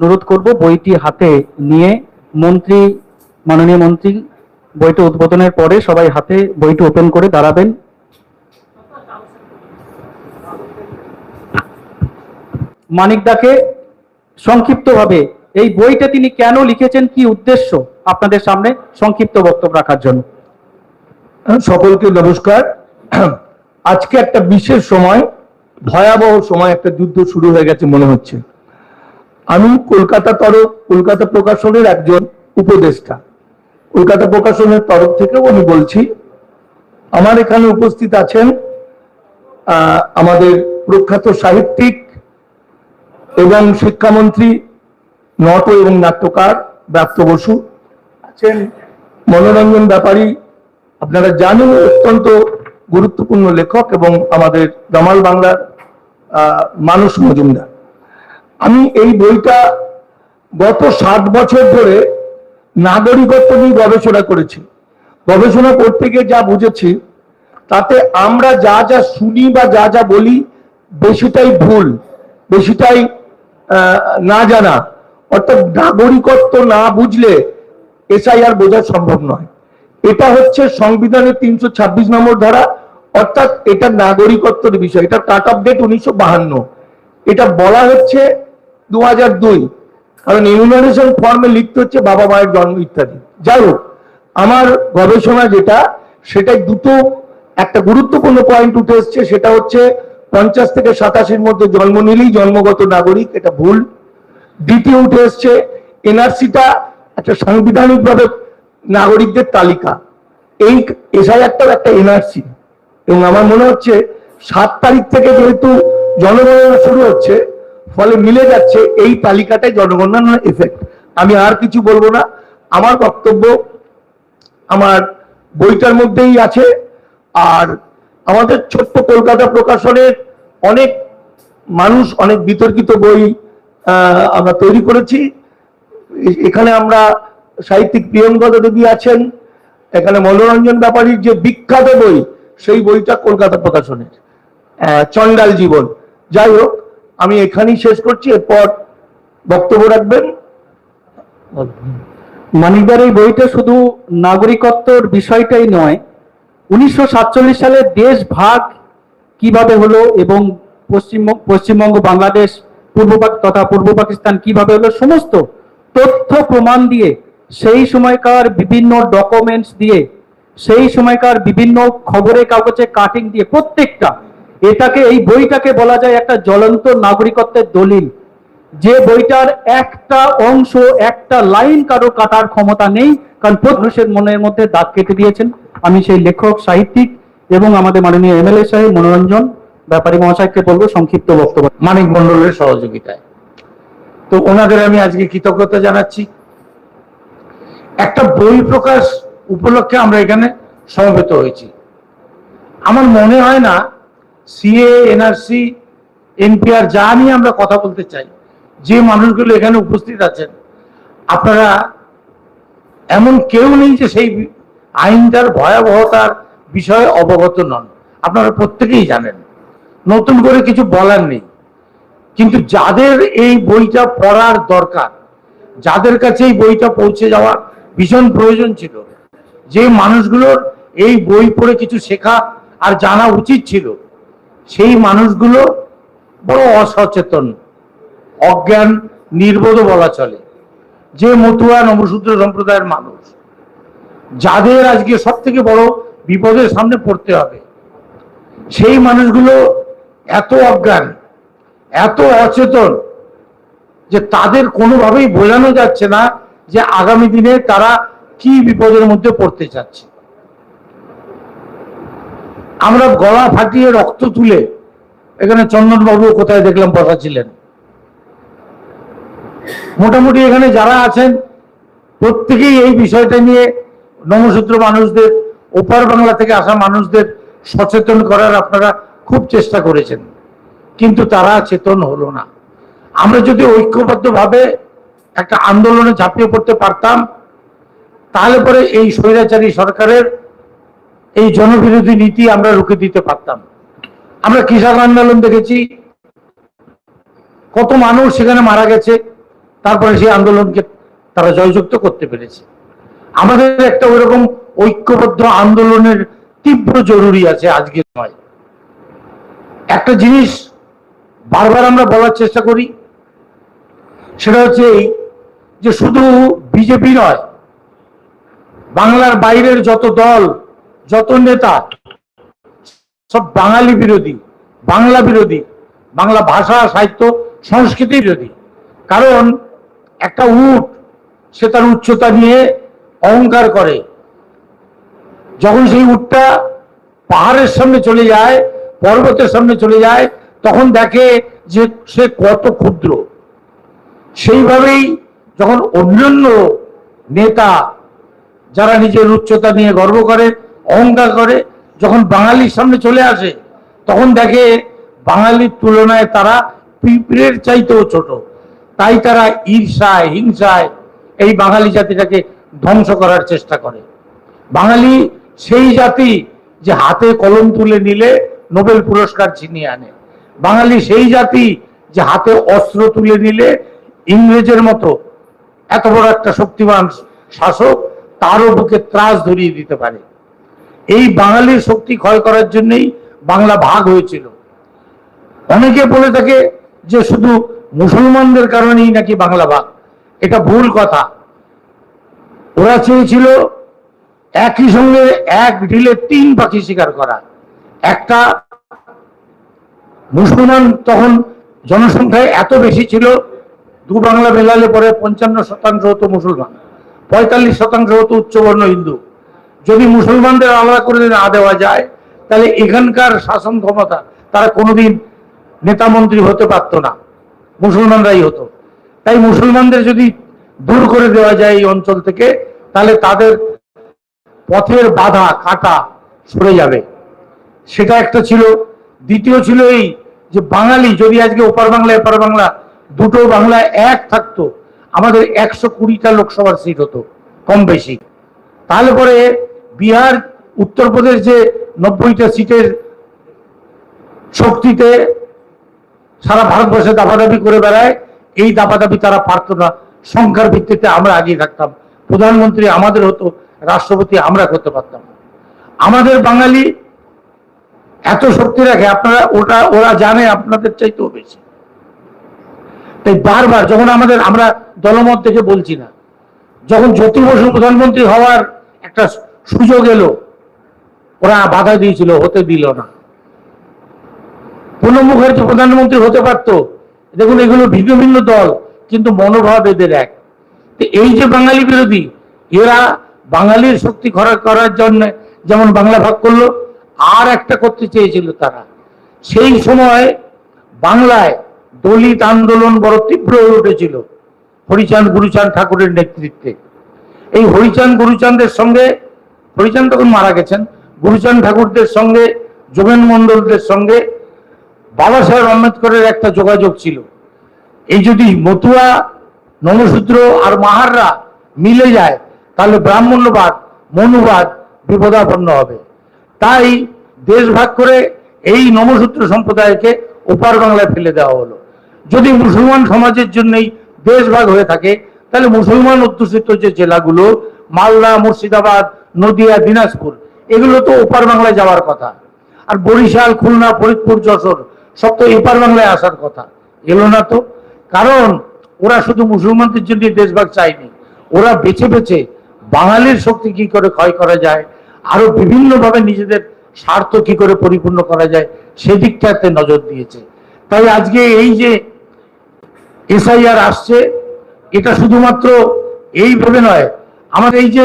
অনুরোধ করব বইটি হাতে নিয়ে মন্ত্রী, মাননীয় মন্ত্রী, বইটি উদ্বোধনের পরে সবাই হাতে বইটি ওপেন করে দাঁড়াবেন। মানিকদাকে সংক্ষিপ্তভাবে, এই বইটা তিনি কেন লিখেছেন, কি উদ্দেশ্য? আপনাদের সামনে সংক্ষিপ্ত বক্তব্য রাখার জন্য। সকলকে নমস্কার। আজকে একটা বিশেষ সময়, ভয়াবহ সময়, একটা যুদ্ধ শুরু হয়ে গেছে মনে হচ্ছে। আমি কলকাতা তরফ, কলকাতা প্রকাশনের একজন উপদেষ্টা। কলকাতা প্রকাশনের তরফ থেকেও আমি বলছি, আমার এখানে উপস্থিত আছেন আমাদের প্রখ্যাত সাহিত্যিক এবং শিক্ষামন্ত্রী নট এবং নাট্যকার ব্রাত্য বসু। আছেন মনোরঞ্জন ব্যাপারী, আপনারা জানেন অত্যন্ত গুরুত্বপূর্ণ লেখক এবং আমাদের দামাল বাংলার মানুষ মজুমদার। আমি এই বইটা গত ষাট বছর ধরে নাগরিকত্ব নিয়ে গবেষণা করেছি। গবেষণা করতে গিয়ে যা বুঝেছি, তাতে আমরা যা যা শুনি বা যা যা বলি, বেশিটাই ভুল, বেশিটাই না জানা। অর্থাৎ নাগরিকত্ব না বুঝলে এসআইআর বোঝা সম্ভব নয়। এটা হচ্ছে সংবিধানের তিনশো ছাব্বিশ নম্বর ধারা, অর্থাৎ এটা নাগরিকত্বের বিষয়। এটা কাট অফ ডেট উনিশশো বাহান্ন। এটা বলা হচ্ছে দু হাজার দুই। কারণ ইমিউনাইজেশন ফর্মে লিখতে হচ্ছে বাবা মায়ের জন্ম ইত্যাদি। যাই হোক, আমার গবেষণা যেটা, সেটাই দুটো, একটা গুরুত্বপূর্ণ পয়েন্ট উঠে এসছে, সেটা হচ্ছে পঞ্চাশ থেকে সাতাশের মধ্যে জন্ম নিলেই জন্মগত নাগরিক, এটা ভুল। দ্বিতীয় উঠে এসছে এনআরসিটা একটা সাংবিধানিকভাবে নাগরিকদের তালিকা। এই এসআইআরটাও একটা এনআরসি এবং আমার মনে হচ্ছে সাত তারিখ থেকে যেহেতু জনগণনা শুরু হচ্ছে ফলে মিলে যাচ্ছে এই তালিকাটাই জনগণনার এফেক্ট আমি আর কিছু বলব না। আমার বক্তব্য আমার বইটার মধ্যেই আছে। আর আমাদের ছোট্ট কলকাতা প্রকাশনের অনেক মানুষ অনেক বিতর্কিত বই আমরা তৈরি করেছি। এখানে আমরা সাহিত্যিক প্রিয়ঙ্কদ দেবী আছেন। এখানে মনোরঞ্জন ব্যাপারীর যে বিখ্যাত বই সেই বইটা কলকাতা প্রকাশনের। আহ, চন্ডাল জীবন। যাই হোক আমি এখানেই শেষ করছি, এরপর বক্তব্য রাখবেন। মানিকদার এই বইটা শুধু নাগরিকত্বর বিষয়টাই নয়, উনিশশো সালে দেশ ভাগ কীভাবে হলো এবং পশ্চিম পশ্চিমবঙ্গ, বাংলাদেশ, পূর্ব তথা পূর্ব পাকিস্তান কীভাবে হলো, সমস্ত তথ্য প্রমাণ দিয়ে, সেই সময়কার বিভিন্ন ডকুমেন্টস দিয়ে, সেই সময়কার বিভিন্ন খবরের কাগজে কাটিং দিয়ে প্রত্যেকটা এটাকে, এই বইটাকে বলা যায় একটা জ্বলন্ত নাগরিকত্বের দলিল। যে বইটার একটা অংশ, একটা লাইন কারও কাটার ক্ষমতা নেই, কারণ মানুষের মনের মধ্যে দাগ কেটে দিয়েছেন। আমি সেই লেখক, সাহিত্যিক এবং আমাদের মাননীয় এমএলএ সাহেব মনোরঞ্জন, ব্যাপারী মহাশয়কে বলব সংক্ষিপ্ত বক্তব্য। মানিক মন্ডলের সহযোগিতায়। তো ওনাদের আমি আজকে কৃতজ্ঞতা জানাচ্ছি। একটা বই প্রকাশ উপলক্ষে আমরা এখানে সমবেত হয়েছি। আমার মনে হয় না সিএ এনআরসি এনপিআর যা নিয়ে আমরা কথা বলতে চাই, যে মানুষগুলো এখানে উপস্থিত আছেন, আপনারা এমন কেউ নেই যে সেই আইনটার ভয়াবহতার বিষয়ে অবগত নন। আপনারা প্রত্যেকেই জানেন। নতুন করে কিছু বলার নেই। কিন্তু যাদের এই বইটা পড়ার দরকার, যাদের কাছে এই বইটা পৌঁছে যাওয়া ভীষণ প্রয়োজন ছিল, যে মানুষগুলোর এই বই পড়ে কিছু শেখা আর জানা উচিত ছিল সেই মানুষগুলো বড় অসচেতন, অজ্ঞান, নির্বোধ বলা চলে। যে মতুয়া নবশূদ্র সম্প্রদায়ের মানুষ, যাদের আজকে সব থেকে বড় বিপদের সামনে পড়তে হবে, সেই মানুষগুলো এত অজ্ঞান, এত অচেতন যে তাদের কোনোভাবেই বোঝানো যাচ্ছে না যে আগামী দিনে তারা কি বিপদের মধ্যে পড়তে চাচ্ছে। আমরা গলা ফাটিয়ে রক্ত তুলে এখানে চন্দনবাবু কোথায় দেখলাম বসা ছিলেন মোটামুটি এখানে যারা আছেন, প্রত্যেকেই এই বিষয়টা নিয়ে নমসূত্র মানুষদের, ওপার বাংলা থেকে আসা মানুষদের সচেতন করার আপনারা খুব চেষ্টা করেছেন। কিন্তু তারা চেতন হলো না। আমরা যদি ঐক্যবদ্ধভাবে একটা আন্দোলনে ঝাঁপিয়ে পড়তে পারতাম, তাহলে পরে এই স্বৈরাচারী সরকারের এই জনবিরোধী নীতি আমরা রুখে দিতে পারতাম। আমরা কিষাণ আন্দোলন দেখেছি। কত মানুষ সেখানে মারা গেছে, তারপরে সেই আন্দোলনকে তারা জয়যুক্ত করতে পেরেছে। আমাদের একটা ওইরকম ঐক্যবদ্ধ আন্দোলনের তীব্র জরুরি আছে আজকের নয়। একটা জিনিস বারবার আমরা বলার চেষ্টা করি, সেটা হচ্ছে এই যে শুধু বিজেপি নয়, বাংলার বাইরের যত দল যত নেতা, সব বাঙালি বিরোধী, বাংলা বিরোধী, বাংলা ভাষা, সাহিত্য, সংস্কৃতি বিরোধী। কারণ একটা উট, সে তার উচ্চতা নিয়ে অহংকার করে। যখন সেই উটটা পাহাড়ের সামনে চলে যায়, পর্বতের সামনে চলে যায়, তখন দেখে যে সে কত ক্ষুদ্র। সেইভাবেই যখন অন্যান্য নেতা, যারা নিজের উচ্চতা নিয়ে গর্ব করে অহংকার করে যখন বাঙালির সামনে চলে আসে, তখন দেখে বাঙালির তুলনায় তারা পিঁপড়ের চাইতেও ছোট। তাই তারা ঈর্ষায়, হিংসায় এই বাঙালি জাতিটাকে ধ্বংস করার চেষ্টা করে। বাঙালি সেই জাতি যে হাতে কলম তুলে নিলে নোবেল পুরস্কার ছিনিয়ে আনে। বাঙালি সেই জাতি যে হাতে অস্ত্র তুলে নিলে ইংরেজের মতো এত বড় একটা শক্তিমান শাসক তারও বুকে ত্রাস ধরিয়ে দিতে পারে। এই বাঙালির শক্তি ক্ষয় করার জন্যই বাংলা ভাগ হয়েছিল। অনেকে বলে থাকে যে শুধু মুসলমানদের কারণেই নাকি বাংলা ভাগ। এটা ভুল কথা। ওরা চেয়েছিল একই সঙ্গে এক ঢিলে তিন পাখি শিকার করা। একটা মুসলমান তখন জনসংখ্যায় এত বেশি ছিল, দু বাংলা মেলালে পরে পঞ্চান্ন শতাংশ হতো মুসলমান, পঁয়তাল্লিশ শতাংশ হতো উচ্চবর্ণ হিন্দু। যদি মুসলমানদের আলাদা করে না দেওয়া যায়, তাহলে এখানকার শাসন ক্ষমতা, তারা কোনোদিন নেতা মন্ত্রী হতে পারত না। মুসলমানরাই হতো। তাই মুসলমানদের যদি দূর করে দেওয়া যায় এই অঞ্চল থেকে, তাহলে তাদের পথের বাধা, কাটা সরে যাবে। সেটা একটা ছিল। দ্বিতীয় ছিল এই যে বাঙালি, যদি আজকে ওপার বাংলা, এপার বাংলা, দুটো বাংলা এক থাকতো, আমাদের একশো কুড়িটা লোকসভার সিট হতো, কম বেশি। তাহলে পরে বিহার উত্তরপ্রদেশ যে নব্বইটা সিটের শক্তিতে সারা ভারতবর্ষে দাবাদাবি করে বেড়ায়, এই দাবাদাবি তারা পারতো না। সংখ্যার ভিত্তিতে আমরা আগিয়ে থাকতাম। প্রধানমন্ত্রী আমাদের হতো, রাষ্ট্রপতি আমরা করতে পারতাম আমাদের বাঙালি এত শক্তি রাখে, আপনারা ওটা, ওরা জানে আপনাদের চাইতেও বেশি। তাই বারবার যখন আমাদের, আমরা দলমত থেকে বলছি না, যখন জ্যোতি বসু প্রধানমন্ত্রী হওয়ার একটা সুযোগ এলো। ওরা বাধা দিয়েছিল, হতে দিল না। প্রণব মুখার্জি প্রধানমন্ত্রী হতে পারতো। দেখুন, এগুলো ভিন্ন ভিন্ন দল, কিন্তু মনোভাব এদের এক। এই যে বাঙালি বিরোধী, এরা বাঙালির শক্তি খরা করার জন্য যেমন বাংলা ভাগ করল, আর একটা করতে চেয়েছিল তারা। সেই সময় বাংলায় দলিত আন্দোলন বড় তীব্র হয়ে উঠেছিল হরিচাঁদ গুরুচাঁদ ঠাকুরের নেতৃত্বে। এই হরিচাঁদ গুরুচাঁদের সঙ্গে হরিচাঁদ তখন মারা গেছেন। গুরুচান ঠাকুরদের সঙ্গে, যোগেন মন্ডলদের সঙ্গে বাবা সাহেব আম্বেদকরের একটা যোগাযোগ ছিল। এই যদি মতুয়া, নমসূত্র আর মাহাররা মিলে যায়, তাহলে ব্রাহ্মণ্যবাদ, মনুবাদ বিপদাপন্ন হবে। তাই দেশ ভাগ করে এই নমসূত্র সম্প্রদায়কে ওপার বাংলায় ফেলে দেওয়া হলো। যদি মুসলমান সমাজের জন্যই দেশ ভাগ হয়ে থাকে, তাহলে মুসলমান অধ্যুষিত যে জেলাগুলো, মালদা, মুর্শিদাবাদ নদিয়া, দিনাজপুর, এগুলো তো ওপার বাংলায় যাওয়ার কথা। আর বরিশাল, খুলনা, ফরিদপুর, যশোর, সব তো এপার বাংলায় আসার কথা। এলো না তো। কারণ ওরা শুধু মুসলমানদের জন্য দেশভাগ চায়নি। ওরা বেছে বেছে বাঙালির শক্তি কি করে ক্ষয় করা যায়, আরও বিভিন্নভাবে নিজেদের স্বার্থ কি করে পরিপূর্ণ করা যায়, সেদিকটাতে নজর দিয়েছে। তাই আজকে এই যে এসআইআর আসছে, এটা শুধুমাত্র এইভাবে নয়, আমাদের এই যে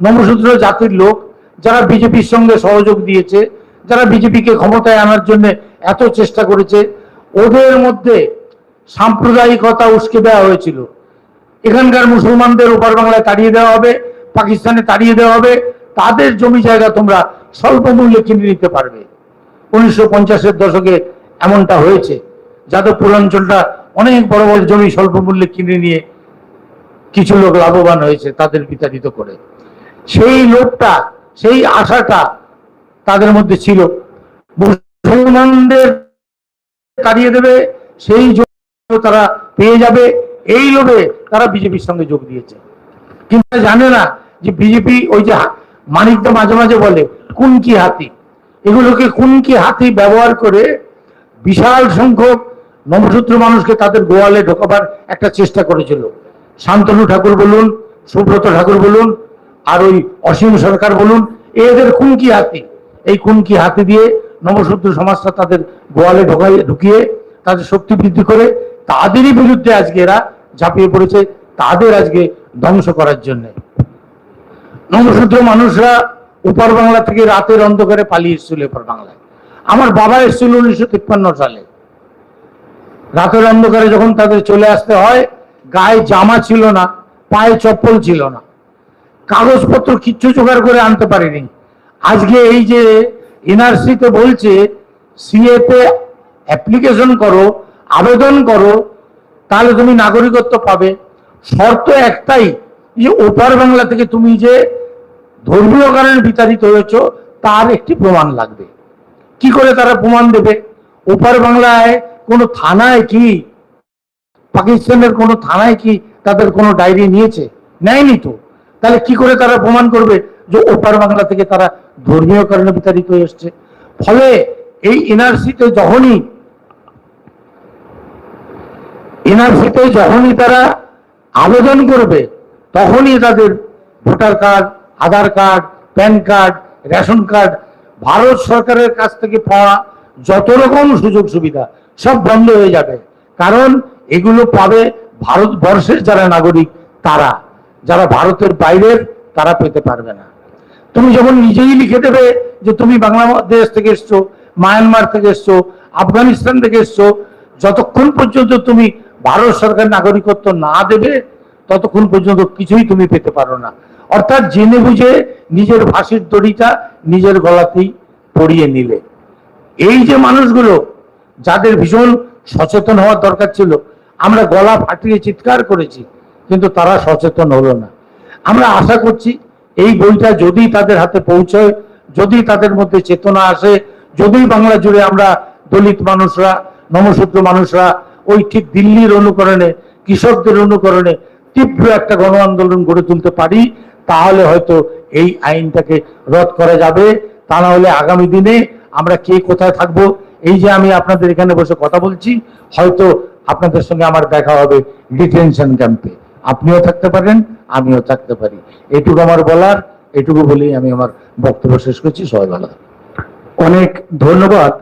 নমসূত্র জাতির লোক যারা বিজেপির সঙ্গে সহযোগ দিয়েছে, যারা বিজেপিকে ক্ষমতায় আনার জন্য এত চেষ্টা করেছে, ওদের মধ্যে সাম্প্রদায়িকতা উস্কে দেওয়া হয়েছিল। এখানকার মুসলমানদের ওপার বাংলায় তাড়িয়ে দেওয়া হবে, পাকিস্তানে তাড়িয়ে দেওয়া হবে, তাদের জমি জায়গা তোমরা স্বল্প মূল্যে কিনে নিতে পারবে। উনিশশো পঞ্চাশের দশকে এমনটা হয়েছে। যাদবপুর অঞ্চলটা অনেক বড় বড় জমি স্বল্প মূল্যে কিনে নিয়ে কিছু লোক লাভবান হয়েছে, তাদের বিতাড়িত করে। সেই লোকটা, সেই আশাটা তাদের মধ্যে ছিল। মুসলমানদের তাড়িয়ে দেবে, সেই জমি তারা পেয়ে যাবে। এই লোভে তারা বিজেপির সঙ্গে যোগ দিয়েছে। কিন্তু জানে না যে বিজেপি ওই যে মানিকদা মাঝে মাঝে বলে কোন কি হাতি? এগুলোকে কোন কি হাতি ব্যবহার করে বিশাল সংখ্যক নবসূত্র মানুষকে তাদের গোয়ালে ঢোকাবার একটা চেষ্টা করেছিল। শান্তনু ঠাকুর বলুন, সুব্রত ঠাকুর বলুন আর ওই অসীম সরকার বলুন, এদের কুনকি হাতি। এই কুনকি হাতি দিয়ে নবসূত্র সমাজটা তাদের গোয়ালে ঢোকাই, ঢুকিয়ে তাদের শক্তি বৃদ্ধি করে তাদেরই বিরুদ্ধে আজকে এরা ঝাঁপিয়ে পড়েছে, তাদের আজকে ধ্বংস করার জন্য। নবসূত্র মানুষরা উপর বাংলা থেকে রাতের অন্ধকারে পালিয়ে এসেছিল এপার বাংলায়। আমার বাবা এসেছিল উনিশশো তিপ্পান্ন সালে। রাতের অন্ধকারে যখন তাদের চলে আসতে হয়, গায়ে জামা ছিল না, পায়ে চপ্পল ছিল না। কাগজপত্র কিচ্ছু জোগাড় করে আনতে পারেনি। আজকে এই যে এনআরসিতে বলছে, সিএতে অ্যাপ্লিকেশন করো, আবেদন করো, তাহলে তুমি নাগরিকত্ব পাবে। শর্ত একটাই যে ওপার বাংলা থেকে তুমি যে ধর্মীয় কারণে বিতাড়িত হয়েছ, তার একটি প্রমাণ লাগবে। কি করে তারা প্রমাণ দেবে? ওপার বাংলায় কোনো থানায় কি? পাকিস্তানের কোনো থানায় কি তাদের কোনো ডায়েরি নিয়েছে? নেয়নি তো। তাহলে কি করে তারা প্রমাণ করবে যে ওপার বাংলা থেকে তারা ধর্মীয় কারণে বিতাড়িত হয়ে এসছে? ফলে এই এনআরসিতে যখনই এনআরসিতে যখনই তারা আবেদন করবে, তখনই তাদের voter card, Aadhaar card, PAN card, ration card, Bharat সরকারের কাছ থেকে পাওয়া যত রকম সুযোগ সুবিধা সব বন্ধ হয়ে যাবে। কারণ এগুলো পাবে ভারতবর্ষের যারা নাগরিক, তারা। যারা ভারতের বাইরের, তারা পেতে পারবে না। তুমি যখন নিজেই লিখে দেবে যে তুমি বাংলাদেশ থেকে এসছো, মায়ানমার থেকে এসছো, আফগানিস্তান থেকে এসছো, যতক্ষণ পর্যন্ত তুমি ভারত সরকার নাগরিকত্ব না দেবে, ততক্ষণ পর্যন্ত কিছুই তুমি পেতে পারো না। অর্থাৎ জেনে বুঝে নিজের ফাঁসির দড়িটা নিজের গলাতেই পরিয়ে নিলে। এই যে মানুষগুলো, যাদের ভীষণ সচেতন হওয়ার দরকার ছিল, আমরা গলা ফাটিয়ে চিৎকার করেছি কিন্তু তারা সচেতন হলো না। আমরা আশা করছি এই বইটা যদি তাদের হাতে পৌঁছয়, যদি তাদের মধ্যে চেতনা আসে, যদি বাংলা জুড়ে আমরা দলিত মানুষরা, নমসূত্র মানুষরা ওই ঠিক দিল্লির অনুকরণে, কৃষকদের অনুকরণে তীব্র একটা গণ আন্দোলন গড়ে তুলতে পারি, তাহলে হয়তো এই আইনটাকে রদ করা যাবে। তা না হলে আগামী দিনে আমরা কে কোথায় থাকব, এই যে আমি আপনাদের এখানে বসে কথা বলছি, হয়তো আপনাদের সঙ্গে আমার দেখা হবে ডিটেনশন ক্যাম্পে আপনিও থাকতে পারেন, আমিও থাকতে পারি। এটুকু আমার বলার, এটুকু বলেই আমি আমার বক্তব্য শেষ করছি। সবাই ভালো অনেক ধন্যবাদ।